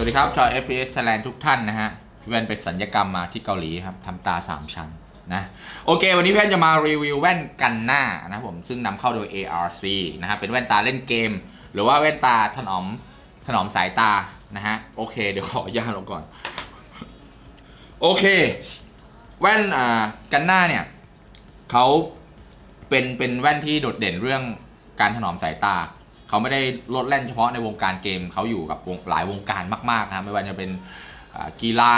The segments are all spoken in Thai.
วัสดีครับชาว FPS Thailand ทุกท่านนะฮะพี่แว่นไปสัญญกรรมมาที่เกาหลีครับทำตา 3 ชั้นนะโอเค วันนี้พี่แว่นจะมารีวิวแว่นกันหน้านะผมซึ่งนำเข้าโดย ARC นะฮะเป็นแว่นตาเล่นเกม หรือว่าแว่นตาถนอมถนอมสายตานะฮะโอเค เดี๋ยวขออนุญาตลงก่อน โอเค แว่นอ่ากันหน้าเนี่ยเขาเป็นเป็นแว่นที่โดดเด่นเรื่องการถนอมสายตา เขาไม่ได้ลดแล่นเฉพาะในวงการเกมเขาอยู่กับวงหลายวงการมากๆครับไม่ว่าจะเป็นกีฬา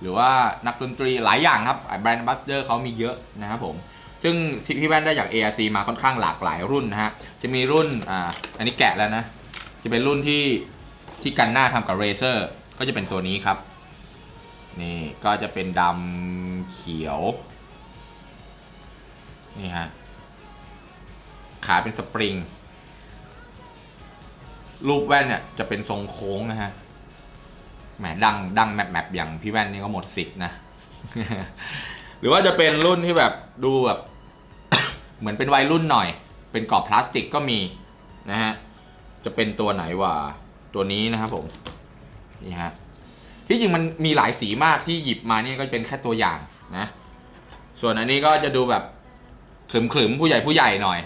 หรือว่านักดนตรีหลายอย่างครับแบรนด์บัสเดอร์เขามีเยอะนะครับผมซึ่งพี่แว่นได้จาก ARC มาค่อนข้างหลากหลายรุ่นนะฮะจะมีรุ่นอ่าอันนี้แกะแล้วนะ จะเป็นรุ่นที่ที่กันหน้าทำกับ Razer ก็จะเป็นตัวนี้ครับนี่ก็จะเป็นดำเขียวนี่ฮะขาเป็นสปริง รูปแว่นเนี่ยจะเป็นทรงโค้งนะฮะแหมดังดังแมปแมปอย่างพี่แว่นนี่ก็หมดสิทธิ์นะ หรือว่าจะเป็นรุ่นที่แบบดูแบบ เหมือนเป็นวัยรุ่นหน่อย เป็นกรอบพลาสติกก็มีนะฮะจะเป็นตัวไหนวะตัวนี้นะครับผมนี่ฮะที่จริงมันมีหลายสีมากที่หยิบมาเนี่ยก็เป็นแค่ตัวอย่างนะ ส่วนอันนี้ก็จะดูแบบขลึมๆผู้ใหญ่ผู้ใหญ่หน่อย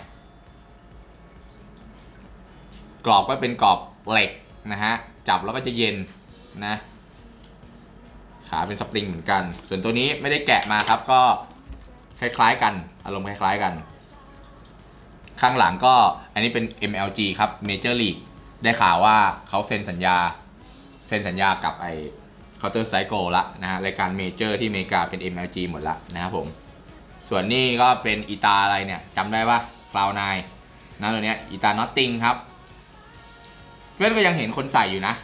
รอบก็เป็นกรอบเหล็กนะฮะ จับแล้วก็จะเย็นนะ ขาเป็นสปริงเหมือนกัน ส่วนตัวนี้ไม่ได้แกะมาครับก็คล้ายๆกัน อารมณ์คล้ายๆกัน ข้างหลังก็อันนี้เป็น MLG ครับ Major League ได้ข่าวว่าเขาเซ็นสัญญา เซ็นสัญญากับไอ Counter Strike ละนะฮะรายการเมเจอร์ที่อเมริกาเป็น MLG หมดละนะครับผม ส่วนนี้ก็เป็นอีตาอะไรเนี่ยจำได้ปะ Cloud9 นะตัวเนี้ยอีตานอตติงครับ เพื่อนก็ยังเห็นคนใส่อยู่นะ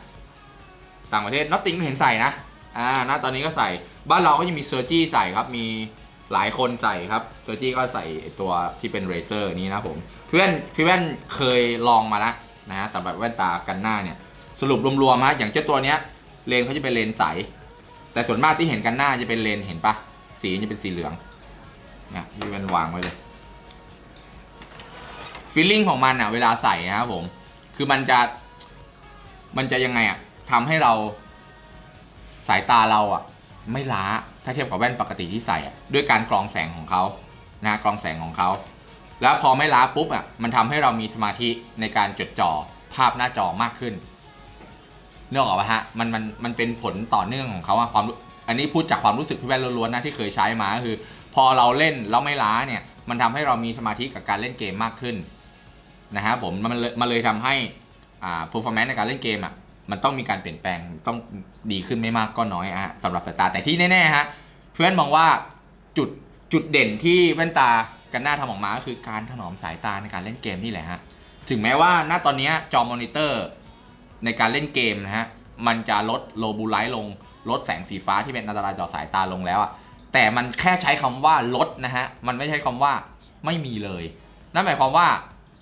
ต่างประเทศนอตติงเห็นใส่นะอ่าณตอนนี้ก็ใส่บ้านเราก็ยังมีเซอร์จี้ใส่ครับมีหลายคนใส่ครับเซอร์จี้ก็ใส่ตัวที่เป็นเรเซอร์นี้นะผมเพื่อนพี่แว่นเคยลองมาแล้วนะฮะสำหรับแว่นตากันหน้าเนี่ย สรุปรวมๆฮะอย่างเจ้าตัวเนี้ยเลนเขาจะเป็นเลนใส แต่ส่วนมากที่เห็นกันหน้าจะเป็นเลนเห็นปะสีจะเป็นสีเหลืองเนี่ยพี่แว่นวางไว้เลยฟีลลิ่งของมันอะเวลาใส่นะครับผมคือมันจะ มันจะยังไงอะทำให้เราสายตาเราอะไม่ล้าถ้าเทียบกับแว่นปกติที่ใส่อะด้วยการกรองแสงของเขานะกรองแสงของเขาแล้วพอไม่ล้าปุ๊บอะมันทำให้เรามีสมาธิในการจดจ่อภาพหน้าจอมากขึ้นเนื่องออกปะฮะมันมันมันเป็นผลต่อเนื่องของเขาอะความอันนี้พูดจากความรู้สึกพี่แว่นล้วนๆนะที่เคยใช้มาก็คือ พอเราเล่นแล้วไม่ล้าเนี่ย มันทำให้เรามีสมาธิกับการเล่นเกมมากขึ้นนะฮะผมมันเลยมันเลยทำให้ อ่า performance ในการเล่นเกมอะมันต้องมีการเปลี่ยนแปลงต้องดีขึ้นไม่มากก็น้อยอะฮะสำหรับสายตาแต่ที่แน่ๆฮะเพื่อนมองว่าจุดจุดเด่นที่แว่นตากันหน้าทำออกมาก็คือการถนอมสายตาในการเล่นเกมนี่แหละฮะถึงแม้ว่าณตอนนี้จอมอนิเตอร์ในการเล่นเกมนะฮะมันจะลดโลบูไลท์ลง ลดแสงสีฟ้าที่เป็นอันตรายต่อสายตาลงแล้วอะแต่มันแค่ใช้คำว่าลดนะฮะมันไม่ใช่คำว่าไม่มีเลย นั่นหมายความว่า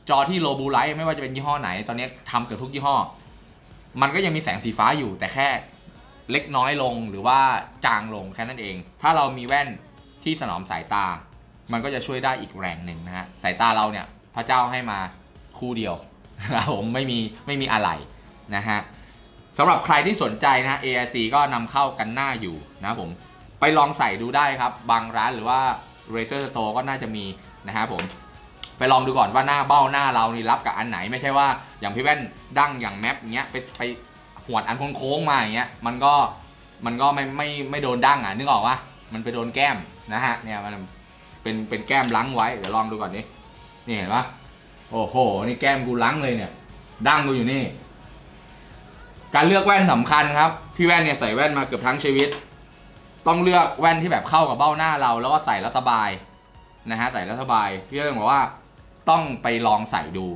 จอที่โลบูไลท์ไม่ว่าจะเป็นยี่ห้อไหน ตอนนี้ทำเกือบทุกยี่ห้อ มันก็ยังมีแสงสีฟ้าอยู่แต่แค่เล็กน้อยลงหรือว่าจางลงแค่นั้นเอง ถ้าเรามีแว่นที่สนอมสายตา มันก็จะช่วยได้อีกแรงหนึ่งนะฮะ สายตาเราเนี่ยพระเจ้าให้มาคู่เดียวนะผมไม่มีไม่มีอะไรนะฮะสำหรับใครที่สนใจนะ AIC ก็นำเข้ากันหน้าอยู่นะผม ไปลองใส่ดูได้ครับ บางร้านหรือว่า Razer Store ก็น่าจะมีนะครับผม ไปลองดูก่อนว่าหน้าเบ้าหน้าเรานี่รับกับอันไหนไม่ใช่ว่าอย่างพี่แว่นดั้งอย่างแมปเงี้ยไปไปหวดอันโค้งๆมาอย่างเงี้ยมันก็มันก็ไม่ไม่ไม่โดนดั้งอะนึกออกว่ามันไปโดนแก้มนะฮะเนี่ยมันเป็นเป็นแก้มล้างไว้เดี๋ยวลองดูก่อนนี่นี่เห็นปะโอ้โหนี่แก้มกูล้างเลยเนี่ย ดั้งกูอยู่นี่ การเลือกแว่นสำคัญครับพี่แว่นเนี่ยใส่แว่นมาเกือบทั้งชีวิต ต้องเลือกแว่นที่แบบเข้ากับเบ้าหน้าเราแล้วก็ใส่แล้วสบายนะฮะใส่แล้วสบายพี่เรื่องบอกว่า ต้องไปลองใส่ดู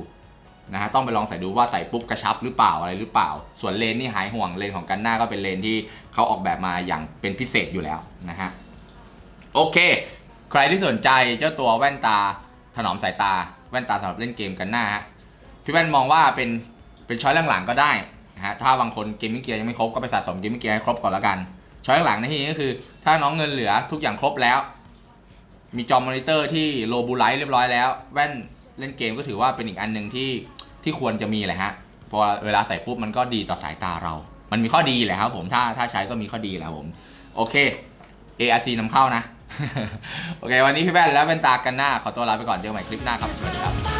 นะฮะต้องไปลองใส่ดูว่าใส่ปุ๊บกระชับหรือเปล่าอะไรหรือเปล่า ส่วนเลนนี่หายห่วงเลนของกันหน้าก็เป็นเลนที่เขาออกแบบมาอย่างเป็นพิเศษอยู่แล้วนะฮะโอเค ใครที่สนใจเจ้าตัวแว่นตาถนอมสายตา แว่นตาสำหรับเล่นเกมกันหน้าฮะพี่แว่นมองว่าเป็นเป็นช้อยหลังๆก็ได้นะฮะถ้าบางคนเกมมิ่งเกียร์ยังไม่ครบก็ไปสะสมเกมมิ่งเกียร์ให้ครบก่อนแล้วกัน ช้อยหลังในที่นี้ก็คือ ถ้าน้องเงินเหลือทุกอย่างครบแล้ว มีจอมอนิเตอร์ที่โลบูไลท์เรียบร้อยแล้ว แว่น เล่นเกมก็ถือว่าเป็นอีกอันหนึ่งที่ที่ควรจะมีแหละฮะพอเวลาใส่ปุ๊บมันก็ดีต่อสายตาเรา มันมีข้อดีแหละครับผมถ้าถ้าใช้ก็มีข้อดีแหละผม โอเค ARC นำเข้านะ โอเค วันนี้พี่แว่นแล้วเป็นตากันหน้า ขอตัวลาไปก่อนเจอกันใหม่คลิปหน้าครับสวัสดีครับ